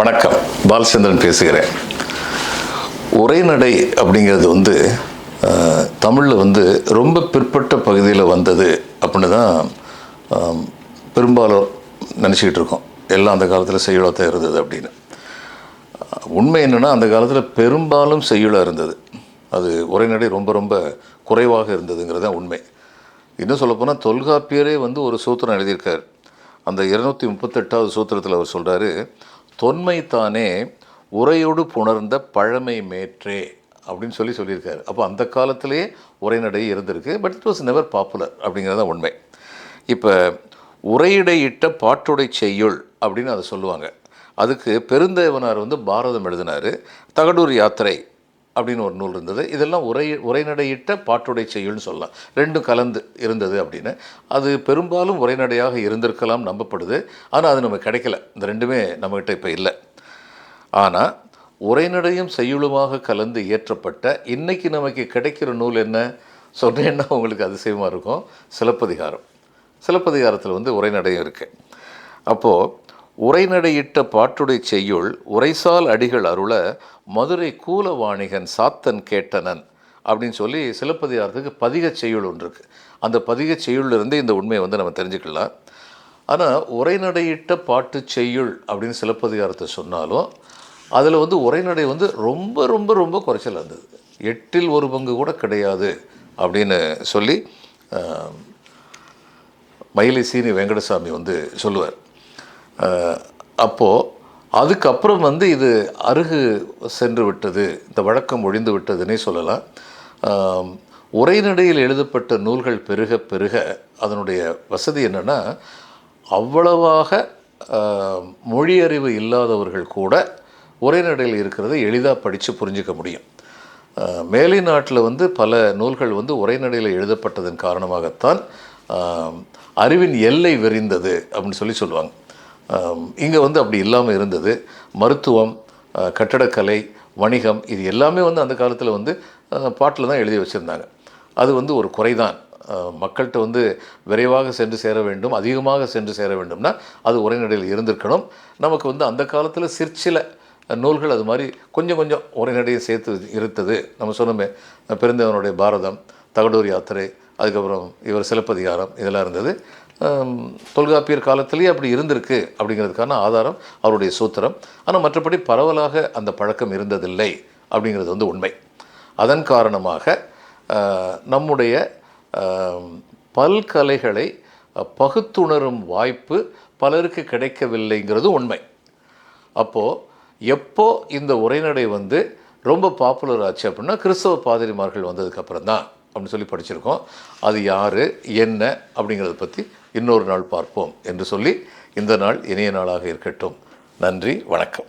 வணக்கம். பாலச்சந்திரன் பேசுகிறேன். உரைநடை அப்படிங்கிறது வந்து தமிழில் வந்து ரொம்ப பிற்பட்ட பகுதியில் வந்தது அப்படின்னு தான் பெரும்பாலும் நினச்சிக்கிட்டு இருக்கோம். எல்லாம் அந்த காலத்தில் செய்யுளத்தான் இருந்தது அப்படின்னு. உண்மை என்னென்னா அந்த காலத்தில் பெரும்பாலும் செய்யுளாக இருந்தது. அது உரைநடை ரொம்ப ரொம்ப குறைவாக இருந்ததுங்கிறது தான் உண்மை. இன்னும் சொல்லப்போனால் தொல்காப்பியரே வந்து ஒரு சூத்திரம் எழுதியிருக்கார். அந்த இருநூற்றி முப்பத்தெட்டாவது சூத்திரத்தில் அவர் சொல்கிறாரு தொன்மை தானே உரையோடு புணர்ந்த பழமை மேற்றே அப்படின்னு சொல்லி சொல்லியிருக்காரு. அப்போ அந்த காலத்திலேயே உரைநடை இருந்திருக்கு but it was never popular அப்படிங்கிறது தான் உண்மை. இப்போ உரையிடையிட்ட பாட்டுடை செய்யுள் அப்படின்னு அதை சொல்லுவாங்க. அதுக்கு பெருந்தேவனார் வந்து பாரதம் எழுதினார். தகடூர் யாத்திரை அப்படின்னு ஒரு நூல் இருந்தது. இதெல்லாம் உரை உரைநடையிட்ட பாட்டுடை செய்யுள்னு சொல்லலாம். ரெண்டும் கலந்து இருந்தது அப்படின்னு. அது பெரும்பாலும் உரைநடையாக இருந்திருக்கலாம் நம்பப்படுது. ஆனால் அது நமக்கு கிடைக்கல. இந்த ரெண்டுமே நம்மகிட்ட இப்போ இல்லை. ஆனால் உரைநடையும் செய்யுளுமாக கலந்து இயற்றப்பட்ட இன்றைக்கி நமக்கு கிடைக்கிற நூல் என்ன? சொன்னேன்னா உங்களுக்கு அதிசயமாக இருக்கும். சிலப்பதிகாரம். சிலப்பதிகாரத்தில் வந்து உரைநடையும் இருக்குது அப்போது உரைநடையிட்ட பாட்டுடை செய்யுள் உரைசால் அடிகள் அருள மதுரை கூலவாணிகன் சாத்தன் கேட்டனன் அப்படின்னு சொல்லி சிலப்பதிகாரத்துக்கு பதிகச் செய்யுள் ஒன்று இருக்குது அந்த பதிகச் செய்யுள்லேருந்து இந்த உண்மையை வந்து நம்ம தெரிஞ்சுக்கலாம். ஆனால் உரைநடையிட்ட பாட்டு செய்யுள் அப்படின்னு சிலப்பதிகாரத்தை சொன்னாலும் அதில் வந்து உரைநடை வந்து ரொம்ப ரொம்ப ரொம்ப குறைச்சல் இருந்தது. எட்டில் ஒரு பங்கு கூட கிடையாது அப்படின்னு சொல்லி மயிலை சீனி வெங்கடசாமி வந்து சொல்லுவார். அப்போது அதுக்கப்புறம் வந்து இது அருகு சென்று விட்டது இந்த வழக்கம் ஒழிந்து விட்டதுன்னே சொல்லலாம். உரைநடையில் எழுதப்பட்ட நூல்கள் பெருக பெருக அதனுடைய வசதி என்னென்னா அவ்வளவாக மொழியறிவு இல்லாதவர்கள் கூட உரைநடையில் இருக்கிறத எளிதாக படித்து புரிஞ்சிக்க முடியும். மேலை நாட்டில் வந்து பல நூல்கள் வந்து உரைநடையில் எழுதப்பட்டதன் காரணமாகத்தான் அறிவின் எல்லை விரிந்தது அப்படின்னு சொல்லி சொல்லுவாங்க. இங்கே வந்து அப்படி இல்லாமல் இருந்தது. மருத்துவம் கட்டடக்கலை வணிகம் இது எல்லாமே வந்து அந்த காலத்தில் வந்து பாட்டில் தான் எழுதி வச்சுருந்தாங்க. அது வந்து ஒரு குறைதான். மக்கள்கிட்ட வந்து விரைவாக சென்று சேர வேண்டும் அதிகமாக சென்று சேர வேண்டும்னா அது உரைநடையில் இருந்திருக்கணும். நமக்கு வந்து அந்த காலத்தில் சிற்சில நூல்கள் அது மாதிரி கொஞ்சம் கொஞ்சம் உரைநடையை சேர்த்து இருந்தது நம்ம சொன்னோமே பெருந்தவனுடைய பாரதம் தகடூர் யாத்திரை அதுக்கப்புறம் இவர் சிலப்பதிகாரம் இதெல்லாம் இருந்தது. தொல்காப்பியர் காலத்திலேயே அப்படி இருந்திருக்கு அப்படிங்கிறதுக்கான ஆதாரம் அவருடைய சூத்திரம். ஆனால் மற்றபடி பரவலாக அந்த பழக்கம் இருந்ததில்லை அப்படிங்கிறது வந்து உண்மை. அதன் காரணமாக நம்முடைய பல்கலைகளை பகுத்துணரும் வாய்ப்பு பலருக்கு கிடைக்கவில்லைங்கிறது உண்மை. அப்போது எப்போ இந்த உரைநடை வந்து ரொம்ப பாப்புலர் ஆச்சு அப்படின்னா கிறிஸ்தவ பாதிரிமார்கள் வந்ததுக்கப்புறம் தான் அப்படின்னு சொல்லி படிச்சிருக்கோம். அது யார் என்ன அப்படிங்கிறத பற்றி இன்னொரு நாள் பார்ப்போம் என்று சொல்லி இந்த நாள் இனிய நாளாக இருக்கட்டும். நன்றி வணக்கம்.